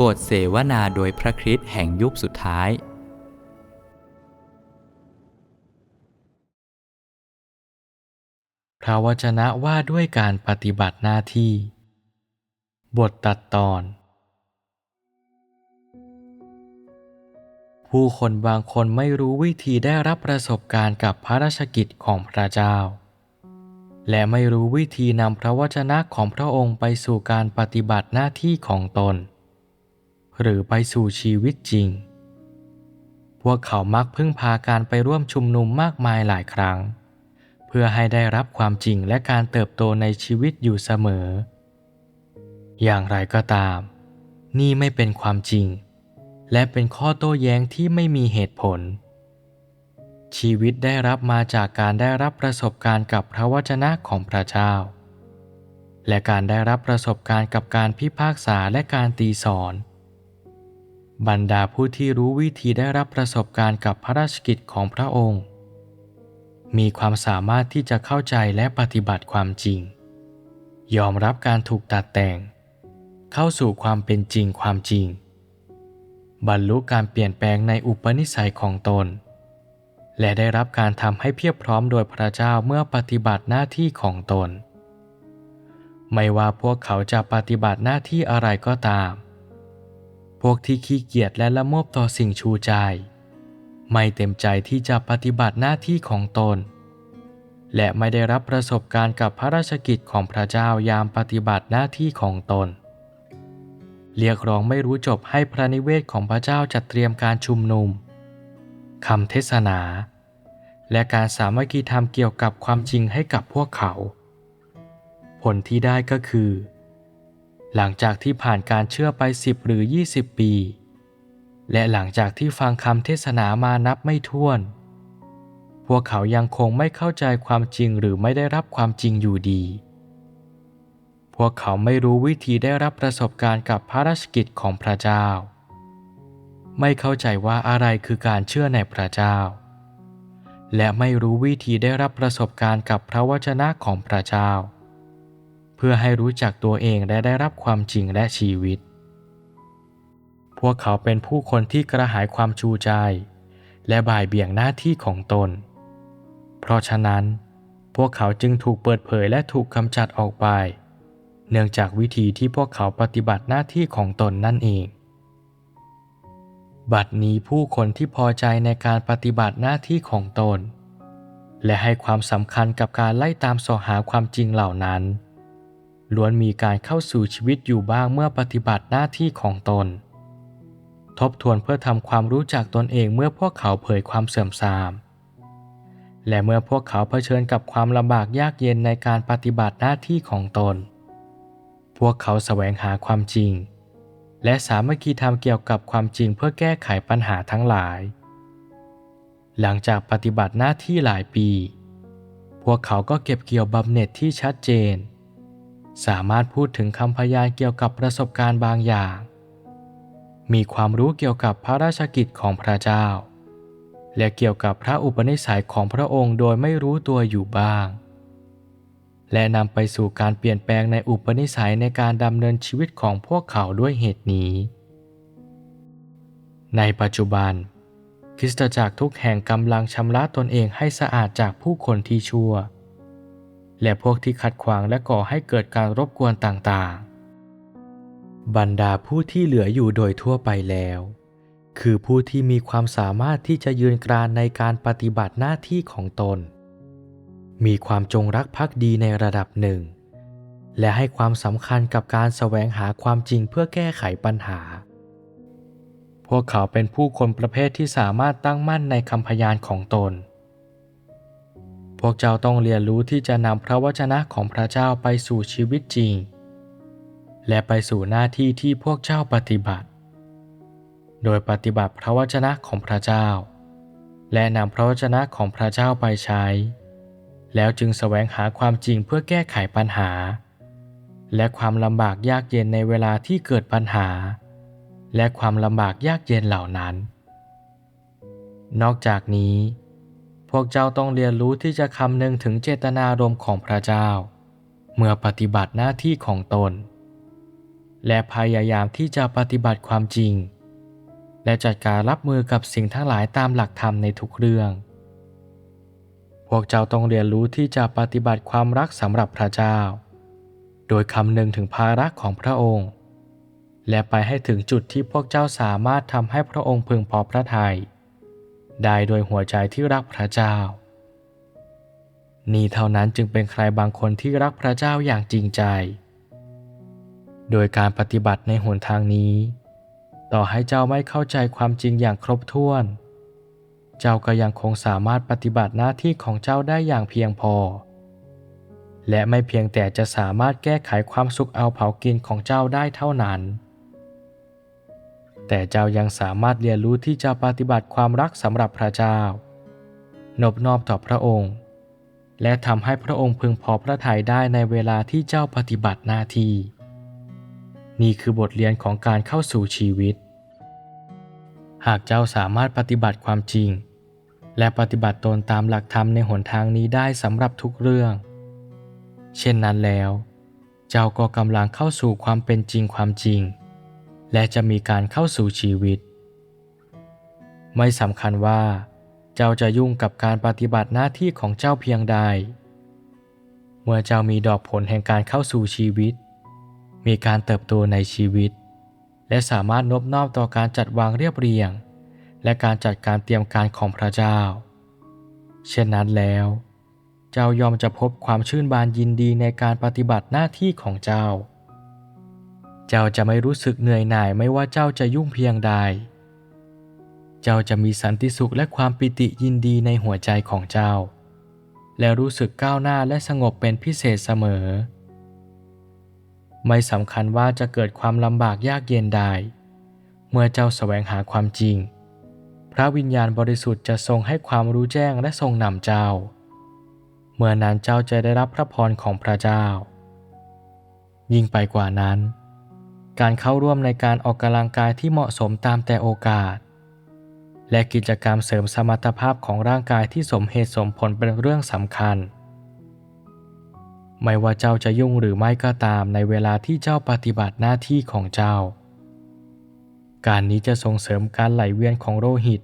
บทเสวนาโดยพระคริสต์แห่งยุคสุดท้าย พระวจนะว่าด้วยการปฏิบัติหน้าที่ บทตัดตอน ผู้คนบางคนไม่รู้วิธีได้รับประสบการณ์กับพระราชกิจของพระเจ้า และไม่รู้วิธีนำพระวจนะของพระองค์ไปสู่การปฏิบัติหน้าที่ของตน หรือไปสู่ชีวิตจริง พวกเขามักพึ่งพาการไปร่วมชุมนุมมากมายหลายครั้ง เพื่อให้ได้รับความจริงและการเติบโตในชีวิตอยู่เสมอ อย่างไรก็ตาม นี่ไม่เป็นความจริง และเป็นข้อโต้แย้งที่ไม่มีเหตุผล ชีวิตได้รับมาจากการได้รับประสบการณ์กับพระวจนะของพระเจ้าและการได้รับประสบการณ์กับการพิพากษาและการตีสอน บรรดาผู้ที่รู้วิธีได้รับประสบการณ์กับพระราชกิจของพระองค์ มีความสามารถที่จะเข้าใจและปฏิบัติความจริง ยอมรับการถูกตัดแต่ง เข้าสู่ความเป็นจริงความจริง บรรลุการเปลี่ยนแปลงในอุปนิสัยของตน และได้รับการทำให้เพียบพร้อมโดยพระเจ้าเมื่อปฏิบัติหน้าที่ของตน ไม่ว่าพวกเขาจะปฏิบัติหน้าที่อะไรก็ตาม พวกที่ขี้เกียจและละโมบต่อสิ่งชูใจ ไม่เต็มใจที่จะปฏิบัติหน้าที่ของตน และไม่ได้รับประสบการณ์กับพระราชกิจของพระเจ้ายามปฏิบัติหน้าที่ของตน เรียกร้องไม่รู้จบให้พระนิเวศของพระเจ้าจัดเตรียมการชุมนุมคำเทศนา และการสามัคคีธรรมเกี่ยวกับความจริงให้กับพวกเขา ผลที่ได้ก็คือ หลังจากที่ผ่านการเชื่อไป 10 หรือ 20 ปี และหลังจากที่ฟังคำเทศนามานับไม่ถ้วน พวกเขายังคงไม่เข้าใจความจริงหรือไม่ได้รับความจริงอยู่ดี พวกเขาไม่รู้วิธีได้รับประสบการณ์กับพระราชกิจของพระเจ้า ไม่เข้าใจว่าอะไรคือการเชื่อในพระเจ้า และไม่รู้วิธีได้รับประสบการณ์กับพระวจนะของพระเจ้า พื่อให้รู้จักตัวเองและได้รับความจริงและชีวิต พวกเขาเป็นผู้คนที่กระหายความชูใจ และบ่ายเบี่ยงหน้าที่ของตน เพราะฉะนั้น พวกเขาจึงถูกเปิดเผยและถูกกำจัดออกไป เนื่องจากวิธีที่พวกเขาปฏิบัติหน้าที่ของตนนั่นเอง บัดนี้ผู้คนที่พอใจในการปฏิบัติหน้าที่ของตน และให้ความสำคัญกับการไล่ตามสอหาความจริงเหล่านั้น ล้วนมีการเข้าสู่ชีวิตอยู่บ้างเมื่อปฏิบัติหน้าที่ของตน ทบทวนเพื่อทำความรู้จักตนเองเมื่อพวกเขาเผยความเสื่อมทราม และเมื่อพวกเขาเผชิญกับความลำบากยากเย็นในการปฏิบัติหน้าที่ของตน พวกเขาแสวงหาความจริง และสามัคคีธรรมเกี่ยวกับความจริงเพื่อแก้ไขปัญหาทั้งหลาย หลังจากปฏิบัติหน้าที่หลายปี พวกเขาก็เก็บเกี่ยวบำเหน็จที่ชัดเจน สามารถพูดถึงคำพยานเกี่ยวกับประสบการณ์บางอย่าง มีความรู้เกี่ยวกับพระราชกิจของพระเจ้า และเกี่ยวกับพระอุปนิสัยของพระองค์โดยไม่รู้ตัวอยู่บ้าง และนำไปสู่การเปลี่ยนแปลงในอุปนิสัยในการดำเนินชีวิตของพวกเขาด้วยเหตุนี้ ในปัจจุบัน คริสตจักรทุกแห่งกำลังชำระตนเองให้สะอาดจากผู้คนที่ชั่ว และพวกที่ขัดขวางและก่อให้เกิดการรบกวนต่างๆ บรรดาผู้ที่เหลืออยู่โดยทั่วไปแล้ว คือผู้ที่มีความสามารถที่จะยืนกรานในการปฏิบัติหน้าที่ของตน มีความจงรักภักดีในระดับหนึ่ง และให้ความสำคัญกับการแสวงหาความจริงเพื่อแก้ไขปัญหา พวกเขาเป็นผู้คนประเภทที่สามารถตั้งมั่นในคำพยานของตน พวกเจ้าต้องเรียนรู้ที่จะนำพระวจนะของพระเจ้าไปสู่ชีวิตจริง และไปสู่หน้าที่ที่พวกเจ้าปฏิบัติ โดยปฏิบัติพระวจนะของพระเจ้า และนำพระวจนะของพระเจ้าไปใช้ แล้วจึงแสวงหาความจริงเพื่อแก้ไขปัญหา และความลำบากยากเย็นในเวลาที่เกิดปัญหา และความลำบากยากเย็นเหล่านั้น นอกจากนี้ พวกเจ้าต้องเรียนรู้ที่จะคำนึงถึงเจตนารมณ์ของพระเจ้า เมื่อปฏิบัติหน้าที่ของตน และพยายามที่จะปฏิบัติความจริง และจัดการรับมือกับสิ่งทั้งหลายตามหลักธรรมในทุกเรื่อง พวกเจ้าต้องเรียนรู้ที่จะปฏิบัติความรักสำหรับพระเจ้า โดยคำนึงถึงภาระของพระองค์ และไปให้ถึงจุดที่พวกเจ้าสามารถทำให้พระองค์พึงพอพระทยัย ได้โดยหัวใจที่รักพระเจ้า นี่เท่านั้นจึงเป็นใครบางคนที่รักพระเจ้าอย่างจริงใจ โดยการปฏิบัติในหนทางนี้ ต่อให้เจ้าไม่เข้าใจความจริงอย่างครบถ้วน เจ้าก็ยังคงสามารถปฏิบัติหน้าที่ของเจ้าได้อย่างเพียงพอ และไม่เพียงแต่จะสามารถแก้ไขความสุขเอาเผากินของเจ้าได้เท่านั้น แต่เจ้ายังสามารถเรียนรู้ที่จะปฏิบัติความรักสำหรับพระเจ้า นบนอบต่อพระองค์ และทำให้พระองค์พึงพอพระทัยได้ในเวลาที่เจ้าปฏิบัติหน้าที่นี่คือบทเรียนของการเข้าสู่ชีวิต หากเจ้าสามารถปฏิบัติความจริง และปฏิบัติตนตามหลักธรรมในหนทางนี้ได้สำหรับทุกเรื่อง เช่นนั้นแล้ว เจ้าก็กำลังเข้าสู่ความเป็นจริงความจริง และจะมีการเข้าสู่ชีวิต ไม่สำคัญว่า เจ้าจะยุ่งกับการปฏิบัติหน้าที่ของเจ้าเพียงใด เมื่อเจ้ามีดอกผลแห่งการเข้าสู่ชีวิต มีการเติบโตในชีวิต และสามารถนบนอบต่อการจัดวางเรียบเรียง และการจัดการเตรียมการของพระเจ้า เช่นนั้นแล้วเจ้ายอมจะพบความชื่นบานยินดีในการปฏิบัติหน้าที่ของเจ้า เจ้าจะไม่รู้สึกเหนื่อยหน่ายไม่ว่าเจ้าจะยุ่งเพียงใด เจ้าจะมีสันติสุขและความปิติยินดีในหัวใจของเจ้า และรู้สึกก้าวหน้าและสงบเป็นพิเศษเสมอ ไม่สำคัญว่าจะเกิดความลำบากยากเย็นใด เมื่อเจ้าแสวงหาความจริง พระวิญญาณบริสุทธิ์จะทรงให้ความรู้แจ้งและทรงนำเจ้า เมื่อนั้นเจ้าจะได้รับพระพรของพระเจ้า ยิ่งไปกว่านั้น การเข้าร่วมในการออกกำลังกายที่เหมาะสมตามแต่โอกาส และกิจกรรมเสริมสมรรถภาพของร่างกายที่สมเหตุสมผลเป็นเรื่องสำคัญ ไม่ว่าเจ้าจะยุ่งหรือไม่ก็ตามในเวลาที่เจ้าปฏิบัติหน้าที่ของเจ้า การนี้จะส่งเสริมการไหลเวียนของโลหิต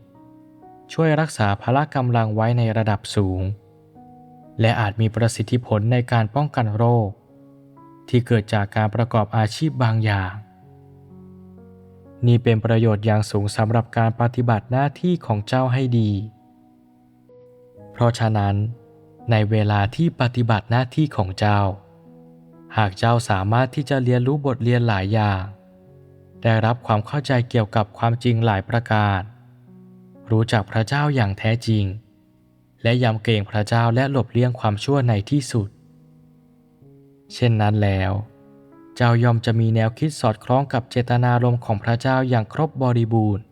ช่วยรักษาพละกำลังไว้ในระดับสูง และอาจมีประสิทธิผลในการป้องกันโรคที่เกิดจากการประกอบอาชีพบางอย่าง นี่เป็นประโยชน์อย่างสูงสำหรับการปฏิบัติหน้าที่ของเจ้าให้ดี เพราะฉะนั้น ในเวลาที่ปฏิบัติหน้าที่ของเจ้า หากเจ้าสามารถที่จะเรียนรู้บทเรียนหลายอย่าง ได้รับความเข้าใจเกี่ยวกับความจริงหลายประการ รู้จักพระเจ้าอย่างแท้จริง และยำเกรงพระเจ้าและหลบเลี่ยงความชั่วในที่สุด เช่นนั้นแล้ว เจ้ายอมจะมีแนวคิดสอดคล้องกับเจตนารมณ์ของพระเจ้าอย่างครบบริบูรณ์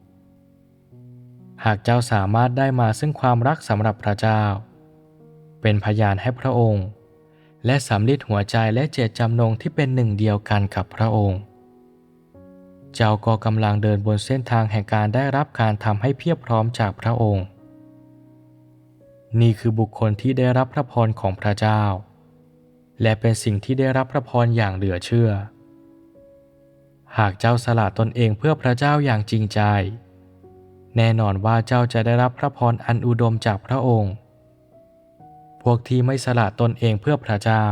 หากเจ้าสามารถได้มาซึ่งความรักสำหรับพระเจ้า เป็นพยานให้พระองค์ และสำลิดหัวใจและเจตจำนงที่เป็นหนึ่งเดียวกันกับพระองค์ เจ้าก็กำลังเดินบนเส้นทางแห่งการได้รับการทำให้เพียบพร้อมจากพระองค์ นี่คือบุคคลที่ได้รับพระพรของพระเจ้า และเป็นสิ่งที่ได้รับพระพรอย่างเหลือเชื่อ หากเจ้าสละตนเองเพื่อพระเจ้าอย่างจริงใจ แน่นอนว่าเจ้าจะได้รับพระพรอันอุดมจากพระองค์ พวกที่ไม่สละตนเองเพื่อพระเจ้า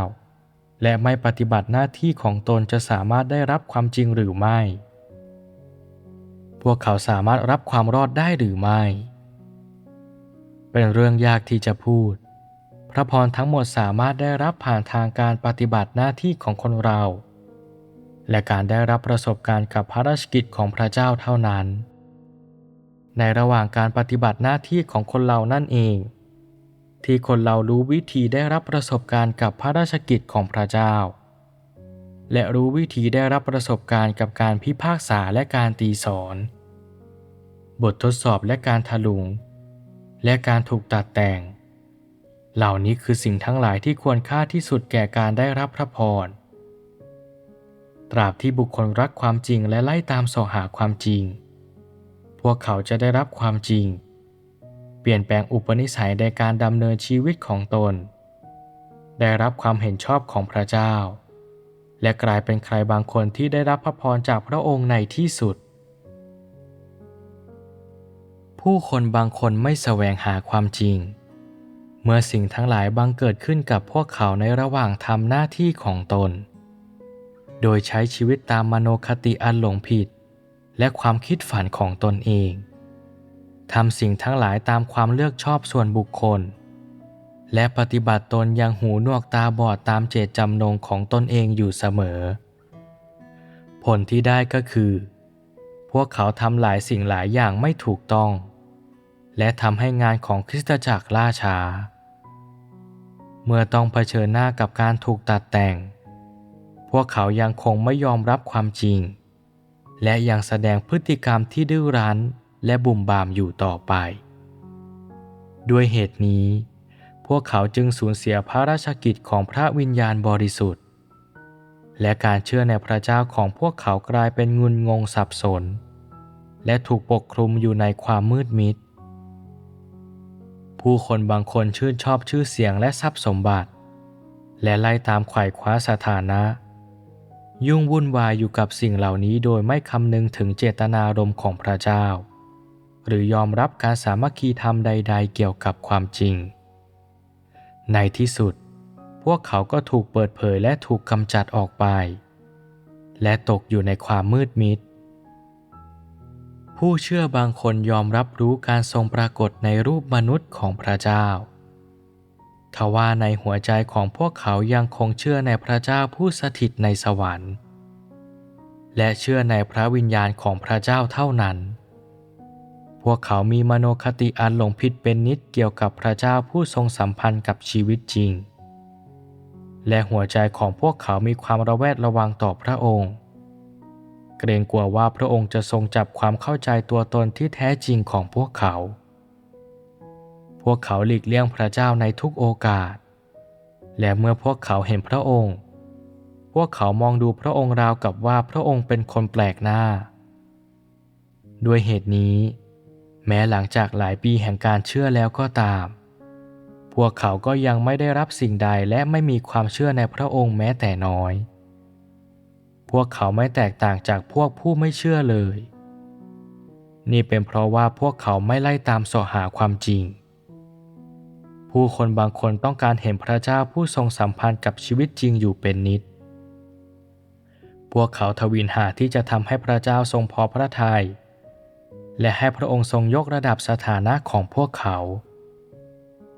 และไม่ปฏิบัติหน้าที่ของตนจะสามารถได้รับความจริงหรือไม่ พวกเขาสามารถรับความรอดได้หรือไม่ เป็นเรื่องยากที่จะพูด พระพรทั้งหมดสามารถได้รับผ่านทางการปฏิบัติหน้าที่ของคนเรา และการได้รับประสบการณ์กับพระราชกิจของพระเจ้าเท่านั้น ในระหว่างการปฏิบัติหน้าที่ของคนเรานั่นเอง ที่คนเรารู้วิธีได้รับประสบการณ์กับพระราชกิจของพระเจ้า และรู้วิธีได้รับประสบการณ์กับการพิพากษาและการตีสอน บททดสอบและการถลุง และการถูกตัดแต่ง เหล่านี้คือสิ่งทั้งหลายที่ควรค่าที่สุดแก่การได้รับพระพร ตราบที่บุคคลรักความจริงและไล่ตามสอหาความจริง พวกเขาจะได้รับความจริง เปลี่ยนแปลงอุปนิสัยในการดำเนินชีวิตของตน ได้รับความเห็นชอบของพระเจ้า และกลายเป็นใครบางคนที่ได้รับพระพรจากพระองค์ในที่สุด ผู้คนบางคนไม่แสวงหาความจริง เมื่อสิ่งทั้งหลายบังเกิดขึ้นกับพวกเขาในระหว่างทำหน้าที่ของตน โดยใช้ชีวิตตามมโนคติอันหลงผิด และความคิดฝันของตนเองทำสิ่งทั้งหลายตามความเลือกชอบส่วนบุคคล และปฏิบัติตนอยังหูหนวกตาบอดตามเจตจำนงของตนเองอยู่เสมอ ผลที่ได้ก็คือ พวกเขาทำหลายสิ่งหลายอย่างไม่ถูกต้อง และทำให้งานของคริสตจักรล่าช้า เมื่อต้องเผชิญหน้ากับการถูกตัดแต่ง พวกเขายังคงไม่ยอมรับความจริง และยังแสดงพฤติกรรมที่ดื้อรั้นและบุ่มบามอยู่ต่อไป ด้วยเหตุนี้ พวกเขาจึงสูญเสียพระราชกิจของพระวิญญาณบริสุทธิ์ และการเชื่อในพระเจ้าของพวกเขากลายเป็นงุนงงสับสน และถูกปกคลุมอยู่ในความมืดมิด ผู้คนบางคนชื่นชอบชื่อเสียงและทรัพย์สมบัติ และไล่ตามไขว่คว้าสถานะ ยุ่งวุ่นวายอยู่กับสิ่งเหล่านี้โดยไม่คำนึงถึงเจตนารมณ์ของพระเจ้า หรือยอมรับการสามัคคีธรรมใด ๆ เกี่ยวกับความจริง ในที่สุด พวกเขาก็ถูกเปิดเผยและถูกกำจัดออกไป และตกอยู่ในความมืดมิด ผู้เชื่อบางคนยอมรับรู้การทรงปรากฏในรูปมนุษย์ของพระเจ้าทว่าในหัวใจของพวกเขายังคงเชื่อในพระเจ้าผู้สถิตในสวรรค์ และเชื่อในพระวิญญาณของพระเจ้าเท่านั้น พวกเขามีมโนคติอันหลงผิดเป็นนิดเกี่ยวกับพระเจ้าผู้ทรงสัมพันธ์กับชีวิตจริง และหัวใจของพวกเขามีความระแวดระวังต่อพระองค์ เกรงกลัวว่าพระองค์จะทรงจับความเข้าใจตัวตนที่แท้จริงของพวกเขา พวกเขาหลีกเลี่ยงพระเจ้าในทุกโอกาส และเมื่อพวกเขาเห็นพระองค์ พวกเขามองดูพระองค์ราวกับว่าพระองค์เป็นคนแปลกหน้า ด้วยเหตุนี้ แม้หลังจากหลายปีแห่งการเชื่อแล้วก็ตาม พวกเขาก็ยังไม่ได้รับสิ่งใดและไม่มีความเชื่อในพระองค์แม้แต่น้อย วกเขาไม่แตกต่างจากพวกผู้ไม่เชื่อเลย นี่เป็นเพราะว่าพวกเขาไม่ไล่ตามสาะหาความจริง ผู้คนบางคนต้องการเห็นพระเจ้าผู้ทรงสัมพันธ์กับชีวิตจริงอยู่เป็นนิด พวกเขาทวินหาที่จะทำให้พระเจ้าทรงพอพระทยัยและให้พระองค์ทรงยกระดับสถานะของพวกเขา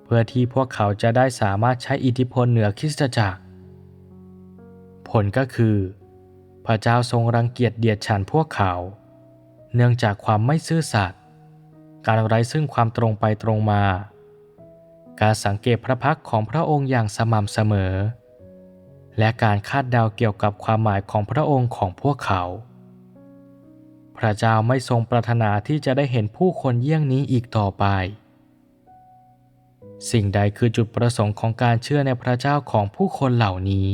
เพื่อที่พวกเขาจะได้สามารถใช้อิทธิพลเหนือคริสตจักร ผลก็คือ พระเจ้าทรงรังเกียจเดียดฉันพวกเขา เนื่องจากความไม่ซื่อสัตย์การไร้ซึ่งความตรงไปตรงมา การสังเกตพระพักของพระองค์อย่างสม่ำเสมอ และการคาดเดาเกี่ยวกับความหมายของพระองค์ของพวกเขา พระเจ้าไม่ทรงปรารถนาที่จะได้เห็นผู้คนเยี่ยงนี้อีกต่อไป สิ่งใดคือจุดประสงค์ของการเชื่อในพระเจ้าของผู้คนเหล่านี้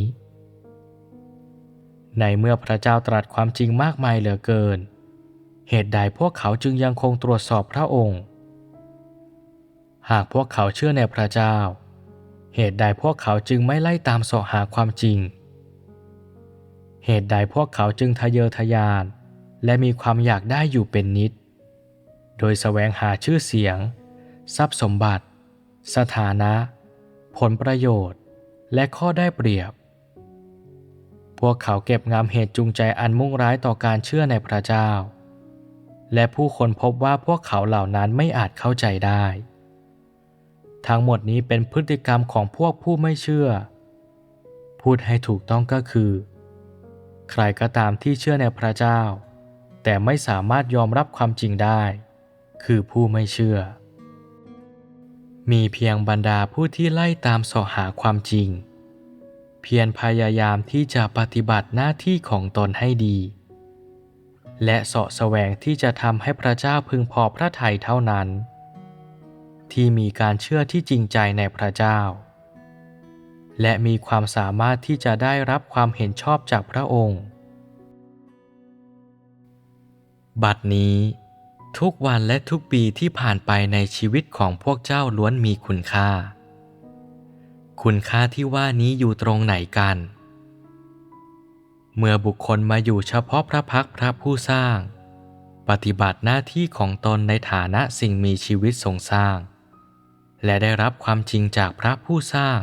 ในเมื่อพระเจ้าตรัสความจริงมากมายเหลือเกิน เหตุใดพวกเขาจึงยังคงตรวจสอบพระองค์ หากพวกเขาเชื่อในพระเจ้า เหตุใดพวกเขาจึงไม่ไล่ตามสาะหาความจริง เหตุใดพวกเขาจึงทะเยอทะยาน และมีความอยากได้อยู่เป็นนิด โดยแสวงหาชื่อเสียง ทรัพย์สมบัติ สถานะ ผลประโยชน์ และข้อได้เปรียบ วกเขาเก็บงำเหตุจูงใจอันมุ่งร้ายต่อการเชื่อในพระเจ้า และผู้คนพบว่าพวกเขาเหล่านั้นไม่อาจเข้าใจได้ ทั้งหมดนี้เป็นพฤติกรรมของพวกผู้ไม่เชื่อ พูดให้ถูกต้องก็คือ ใครก็ตามที่เชื่อในพระเจ้า แต่ไม่สามารถยอมรับความจริงได้ คือผู้ไม่เชื่อ มีเพียงบรรดาผู้ที่ไล่ตามสาะหาความจริง เพียรพยายามที่จะปฏิบัติหน้าที่ของตนให้ดี และเสาะแสวงที่จะทำให้พระเจ้าพึงพอพระทัยเท่านั้น ที่มีการเชื่อที่จริงใจในพระเจ้า และมีความสามารถที่จะได้รับความเห็นชอบจากพระองค์ บัดนี้ทุกวันและทุกปีที่ผ่านไปในชีวิตของพวกเจ้าล้วนมีคุณค่า คุณค่าที่ว่านี้อยู่ตรงไหนกัน เมื่อบุคคลมาอยู่เฉพาะพระพักพระผู้สร้าง ปฏิบัติหน้าที่ของตนในฐานะสิ่งมีชีวิตทรงสร้าง และได้รับความจริงจากพระผู้สร้าง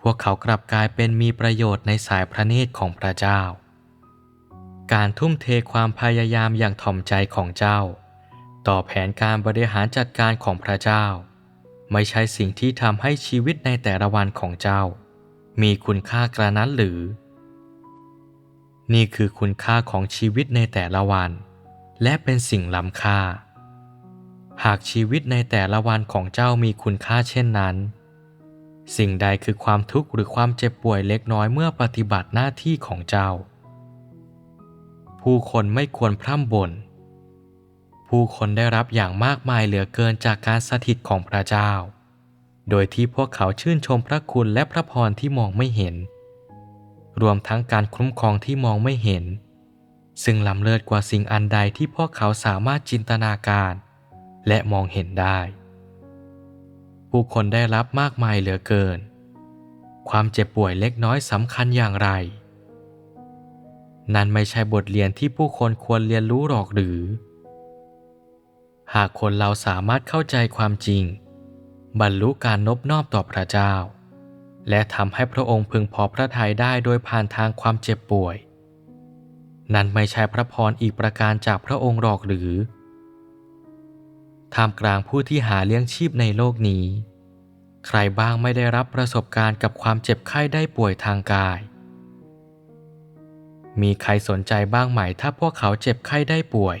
พวกเขากลับกลายเป็นมีประโยชน์ในสายพระเนตรของพระเจ้า การทุ่มเทความพยายามอย่างถ่อมใจของเจ้า ต่อแผนการบริหารจัดการของพระเจ้า ไม่ใช่สิ่งที่ทำให้ชีวิตในแต่ละวันของเจ้า มีคุณค่ากระนั้นหรือ นี่คือคุณค่าของชีวิตในแต่ละวัน และเป็นสิ่งล้ำค่า หากชีวิตในแต่ละวันของเจ้ามีคุณค่าเช่นนั้น สิ่งใดคือความทุกข์หรือความเจ็บป่วยเล็กน้อยเมื่อปฏิบัติหน้าที่ของเจ้า ผู้คนไม่ควรพร่ำบ่น ผู้คนได้รับอย่างมากมายเหลือเกินจากการสถิตของพระเจ้า โดยที่พวกเขาชื่นชมพระคุณและพระพรที่มองไม่เห็น รวมทั้งการคุ้มครองที่มองไม่เห็น ซึ่งล้ำเลิศกว่าสิ่งอันใดที่พวกเขาสามารถจินตนาการ และมองเห็นได้ ผู้คนได้รับมากมายเหลือเกิน ความเจ็บป่วยเล็กน้อยสำคัญอย่างไร นั่นไม่ใช่บทเรียนที่ผู้คนควรเรียนรู้หรอกหรือ หากคนเราสามารถเข้าใจความจริง บรรลุการนบนอบต่อพระเจ้า และทำให้พระองค์พึงพอพระทัยได้โดยผ่านทางความเจ็บป่วย นั่นไม่ใช่พระพรอีกประการจากพระองค์หรอกหรือท่ามกลางผู้ที่หาเลี้ยงชีพในโลกนี้ ใครบ้างไม่ได้รับประสบการณ์กับความเจ็บไข้ได้ป่วยทางกาย มีใครสนใจบ้างไหมถ้าพวกเขาเจ็บไข้ได้ป่วย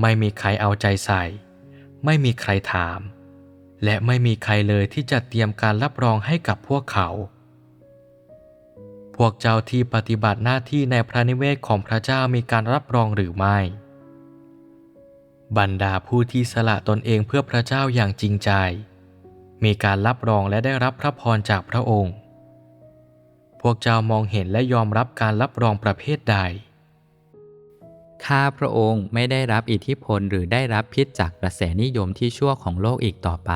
ไม่มีใครเอาใจใส่ ไม่มีใครถาม และไม่มีใครเลยที่จะเตรียมการรับรองให้กับพวกเขา พวกเจ้าที่ปฏิบัติหน้าที่ในพระนิเวศของพระเจ้ามีการรับรองหรือไม่ บรรดาผู้ที่สละตนเองเพื่อพระเจ้าอย่างจริงใจ มีการรับรองและได้รับพระพรจากพระองค์ พวกเจ้ามองเห็นและยอมรับการรับรองประเภทใด ข้าพระองค์ไม่ได้รับอิทธิพลหรือได้รับพิษจากกระแสนิยมที่ชั่วของโลกอีกต่อไป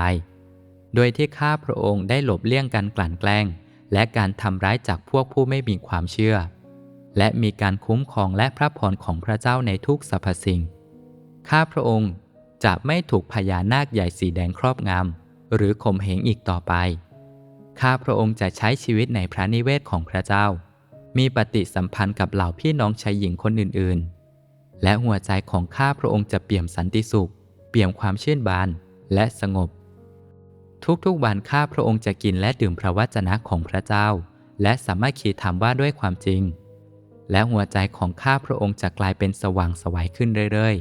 โดยที่ข้าพระองค์ได้หลบเลี่ยงการกลั่นแกล้ง และการทำร้ายจากพวกผู้ไม่มีความเชื่อ และมีการคุ้มครองและพระพรของพระเจ้าในทุกสรรพสิ่ง ข้าพระองค์จะไม่ถูกพญานาคใหญ่สีแดงครอบงำหรือข่มเหงอีกต่อไป ข้าพระองค์จะใช้ชีวิตในพระนิเวศของพระเจ้า มีปฏิสัมพันธ์กับเหล่าพี่น้องชายหญิงคนอื่นๆ และหัวใจของข้าพระองค์จะเปี่ยมสันติสุข เปี่ยมความชื่นบานและสงบ ทุกๆวันข้าพระองค์จะกินและดื่มพระวจนะของพระเจ้า และสามารถขีดทำว่าด้วยความจริง และหัวใจของข้าพระองค์จะกลายเป็นสว่างสวัยขึ้นเรื่อย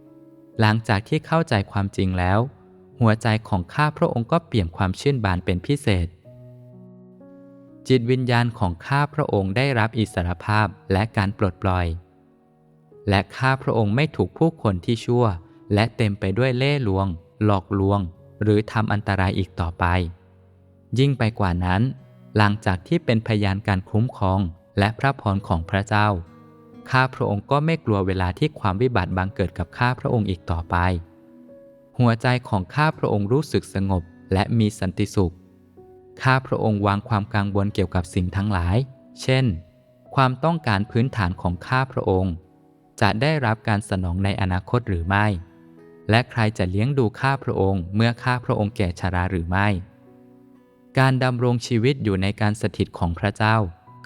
ๆ หลังจากที่เข้าใจความจริงแล้ว หัวใจของข้าพระองค์ก็เปี่ยมความชื่นบานเป็นพิเศษจิตวิญญาณของข้าพระองค์ได้รับอิสรภาพและการปลดปล่อย และข้าพระองค์ไม่ถูกผู้คนที่ชั่ว และเต็มไปด้วยเล่ห์ลวง หลอกลวง หรือทำอันตรายอีกต่อไป ยิ่งไปกว่านั้น หลังจากที่เป็นพยานการคุ้มครองและพระพรของพระเจ้า ข้าพระองค์ก็ไม่กลัวเวลาที่ความวิบัติบังเกิดกับข้าพระองค์อีกต่อไป หัวใจของข้าพระองค์รู้สึกสงบและมีสันติสุข ข้าพระองค์วางความกังวลเกี่ยวกับสิ่งทั้งหลาย เช่น ความต้องการพื้นฐานของข้าพระองค์ จะได้รับการสนองในอนาคตหรือไม่ และใครจะเลี้ยงดูข้าพระองค์ เมื่อข้าพระองค์แก่ชราหรือไม่ การดำรงชีวิตอยู่ในการสถิตของพระเจ้า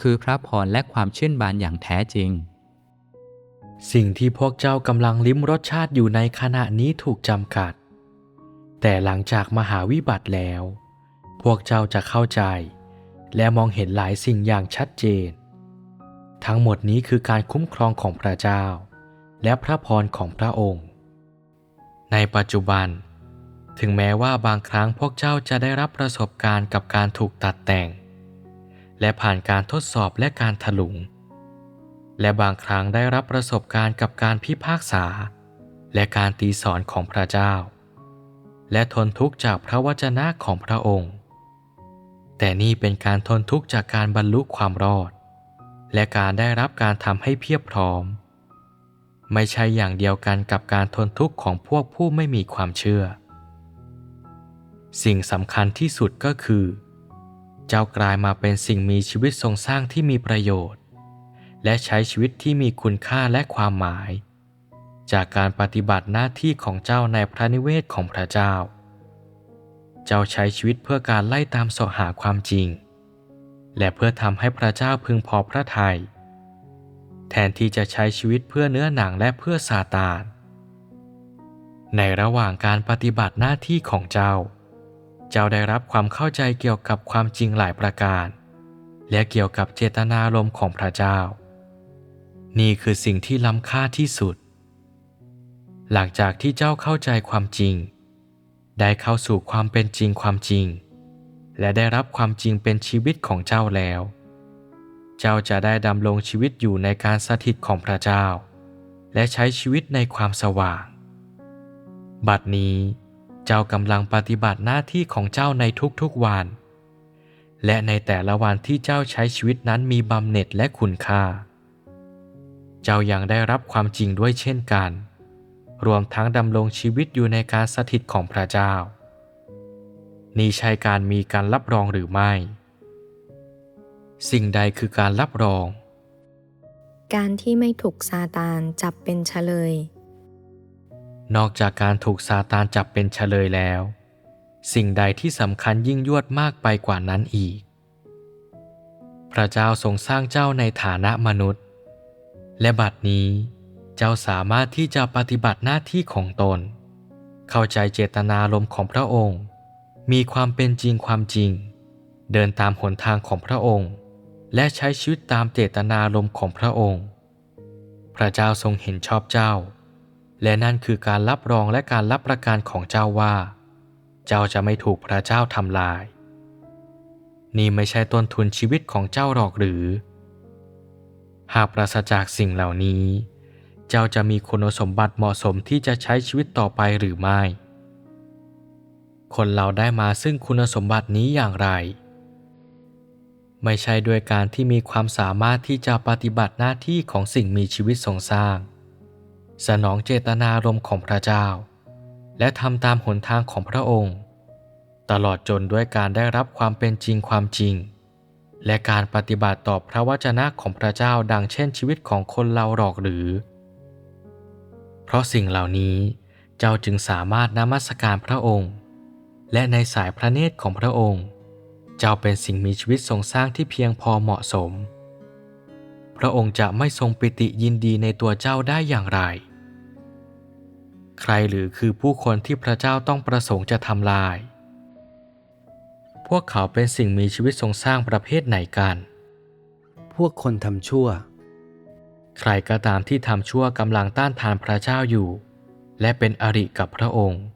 คือพระพรและความชื่นบานอย่างแท้จริง สิ่งที่พวกเจ้ากำลังลิ้มรสชาติอยู่ในขณะนี้ถูกจำกัด แต่หลังจากมหาวิบัติแล้ว พวกเจ้าจะเข้าใจ และมองเห็นหลายสิ่งอย่างชัดเจน ทั้งหมดนี้คือการคุ้มครองของพระเจ้า และพระพรของพระองค์ ในปัจจุบัน ถึงแม้ว่าบางครั้งพวกเจ้าจะได้รับประสบการณ์กับการถูกตัดแต่ง และผ่านการทดสอบและการถลุง และบางครั้งได้รับประสบการณ์กับการพิพากษา และการตีสอนของพระเจ้า และทนทุกข์จากพระวจนะของพระองค์ แต่นี่เป็นการทนทุกข์จากการบรรลุความรอด และการได้รับการทำให้เพียบพร้อม ไม่ใช่อย่างเดียวกันกับการทนทุกข์ของพวกผู้ไม่มีความเชื่อ สิ่งสำคัญที่สุดก็คือ เจ้ากลายมาเป็นสิ่งมีชีวิตทรงสร้างที่มีประโยชน์ และใช้ชีวิตที่มีคุณค่าและความหมาย จากการปฏิบัติหน้าที่ของเจ้าในพระนิเวศของพระเจ้า เจ้าใช้ชีวิตเพื่อการไล่ตามสาะหาความจริง และเพื่อทำให้พระเจ้าพึงพอพระทยัยแทนที่จะใช้ชีวิตเพื่อเนื้อหนังและเพื่อซาตาน ในระหว่างการปฏิบัติหน้าที่ของเจ้า เจ้าได้รับความเข้าใจเกี่ยวกับความจริงหลายประการ และเกี่ยวกับเจตนารมณ์ของพระเจ้า นี่คือสิ่งที่ล้ำค่าที่สุด หลังจากที่เจ้าเข้าใจความจริง ได้เข้าสู่ความเป็นจริงความจริง และได้รับความจริงเป็นชีวิตของเจ้าแล้ว เจ้าจะได้ดำรงชีวิตอยู่ในการสถิตของพระเจ้า และใช้ชีวิตในความสว่าง บัดนี้เจ้ากำลังปฏิบัติหน้าที่ของเจ้าในทุกๆวัน และในแต่ละวันที่เจ้าใช้ชีวิตนั้นมีบำเหน็จและคุณค่า เจ้ายังได้รับความจริงด้วยเช่นกัน รวมทั้งดำรงชีวิตอยู่ในการสถิตของพระเจ้า นี่ใช่การมีการรับรองหรือไม่ สิ่งใดคือการรับรอง การที่ไม่ถูกซาตานจับเป็นเฉลย นอกจากการถูกซาตานจับเป็นเฉลยแล้ว สิ่งใดที่สำคัญยิ่งยวดมากไปกว่านั้นอีก พระเจ้าทรงสร้างเจ้าในฐานะมนุษย์ และบัดนี้เจ้าสามารถที่จะปฏิบัติหน้าที่ของตน เข้าใจเจตนารมณ์ของพระองค์ มีความเป็นจริงความจริง เดินตามหนทางของพระองค์ และใช้ชีวิตตามเจตนารมณ์ของพระองค์ พระเจ้าทรงเห็นชอบเจ้า และนั่นคือการรับรองและการรับประกันของเจ้าว่า เจ้าจะไม่ถูกพระเจ้าทำลาย นี่ไม่ใช่ต้นทุนชีวิตของเจ้าหรอกหรือ หากปราศจากสิ่งเหล่านี้ เจ้าจะมีคุณสมบัติเหมาะสมที่จะใช้ชีวิตต่อไปหรือไม่ คนเราได้มาซึ่งคุณสมบัตินี้อย่างไร ไม่ใช่ด้วยการที่มีความสามารถที่จะปฏิบัติหน้าที่ของสิ่งมีชีวิตทรงสร้าง สนองเจตนารมณ์ของพระเจ้า และทำตามหนทางของพระองค์ ตลอดจนด้วยการได้รับความเป็นจริงความจริง และการปฏิบัติต่อพระวจนะของพระเจ้าดังเช่นชีวิตของคนเราหรอกหรือ เพราะสิ่งเหล่านี้เจ้าจึงสามารถนมัสการพระองค์ และในสายพระเนตรของพระองค์ เจ้าเป็นสิ่งมีชีวิตทรงสร้างที่เพียงพอเหมาะสม พระองค์จะไม่ทรงปิติยินดีในตัวเจ้าได้อย่างไร ใครหรือคือผู้คนที่พระเจ้าต้องประสงค์จะทำลาย พวกเขาเป็นสิ่งมีชีวิตทรงสร้างประเภทไหนกัน พวกคนทำชั่ว ใครก็ตามที่ทำชั่วกำลังต้านทานพระเจ้าอยู่ และเป็นอริกับพระองค์พ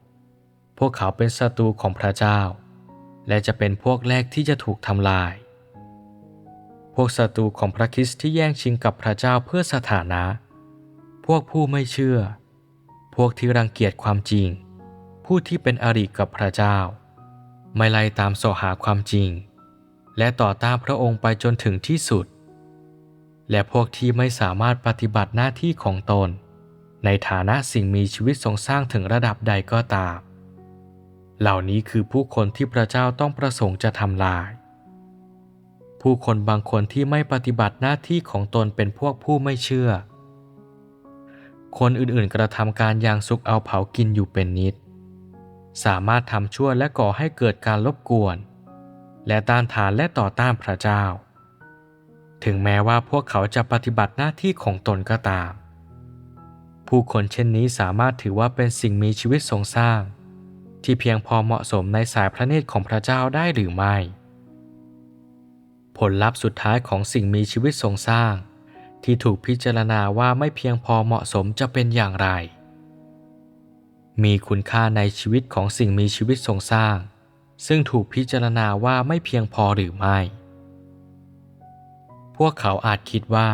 วกเขาเป็นศัตรูของพระเจ้า และจะเป็นพวกแรกที่จะถูกทำลาย พวกศัตรูของพระคริสต์ที่แย่งชิงกับพระเจ้าเพื่อสถานะ พวกผู้ไม่เชื่อ พวกที่รังเกียจความจริง ผู้ที่เป็นอริกับพระเจ้า ไม่ไล่ตามสหาความจริง และต่อต้านพระองค์ไปจนถึงที่สุด และพวกที่ไม่สามารถปฏิบัติหน้าที่ของตน ในฐานะสิ่งมีชีวิตทรงสร้างถึงระดับใดก็ตาม เหล่านี้คือผู้คนที่พระเจ้าต้องประสงค์จะทำลาย ผู้คนบางคนที่ไม่ปฏิบัติหน้าที่ของตนเป็นพวกผู้ไม่เชื่อ คนอื่นๆกระทำการอย่างสุกเอาเผากินอยู่เป็นนิด สามารถทำชั่วและก่อให้เกิดการรบกวน และต้านทานและต่อต้านพระเจ้า ถึงแม้ว่าพวกเขาจะปฏิบัติหน้าที่ของตนก็ตาม ผู้คนเช่นนี้สามารถถือว่าเป็นสิ่งมีชีวิตทรงสร้าง ที่เพียงพอเหมาะสมในสายพระเนตรของพระเจ้าได้หรือไม่ ผลลัพธ์สุดท้ายของสิ่งมีชีวิตทรงสร้าง ที่ถูกพิจารณาว่าไม่เพียงพอเหมาะสมจะเป็นอย่างไร มีคุณค่าในชีวิตของสิ่งมีชีวิตทรงสร้าง ซึ่งถูกพิจารณาว่าไม่เพียงพอหรือไม่ พวกเขาอาจคิดว่า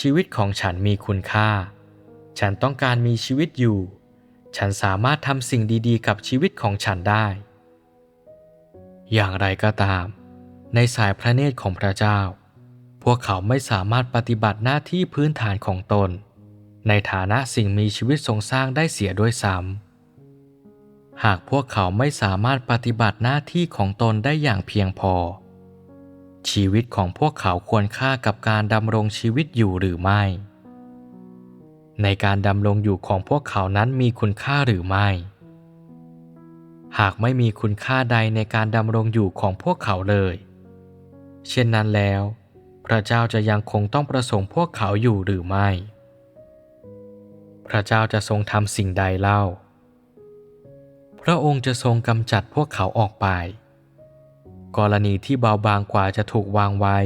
ชีวิตของฉันมีคุณค่า ฉันต้องการมีชีวิตอยู่ ฉันสามารถทำสิ่งดีๆ กับชีวิตของฉันได้ อย่างไรก็ตาม ในสายพระเนตรของพระเจ้า พวกเขาไม่สามารถปฏิบัติหน้าที่พื้นฐานของตน ในฐานะสิ่งมีชีวิตทรงสร้างได้เสียด้วยซ้ำ หากพวกเขาไม่สามารถปฏิบัติหน้าที่ของตนได้อย่างเพียงพอ ชีวิตของพวกเขาควรค่ากับการดำรงชีวิตอยู่หรือไม่ ในการดำรงอยู่ของพวกเขานั้นมีคุณค่าหรือไม่ หากไม่มีคุณค่าใดในการดำรงอยู่ของพวกเขาเลย เช่นนั้นแล้ว พระเจ้าจะยังคงต้องประสงค์พวกเขาอยู่หรือไม่ พระเจ้าจะทรงทำสิ่งใดเล่า พระองค์จะทรงกำจัดพวกเขาออกไป กรณีที่เบาบางกว่าจะถูกวางไว้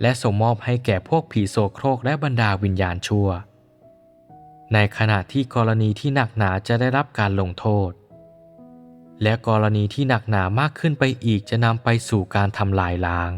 และส่งมอบให้แก่พวกผีโสโครกและบรรดาวิญญาณชั่ว ในขณะที่กรณีที่หนักหนาจะได้รับการลงโทษ และกรณีที่หนักหนามากขึ้นไปอีกจะนำไปสู่การทำลายล้าง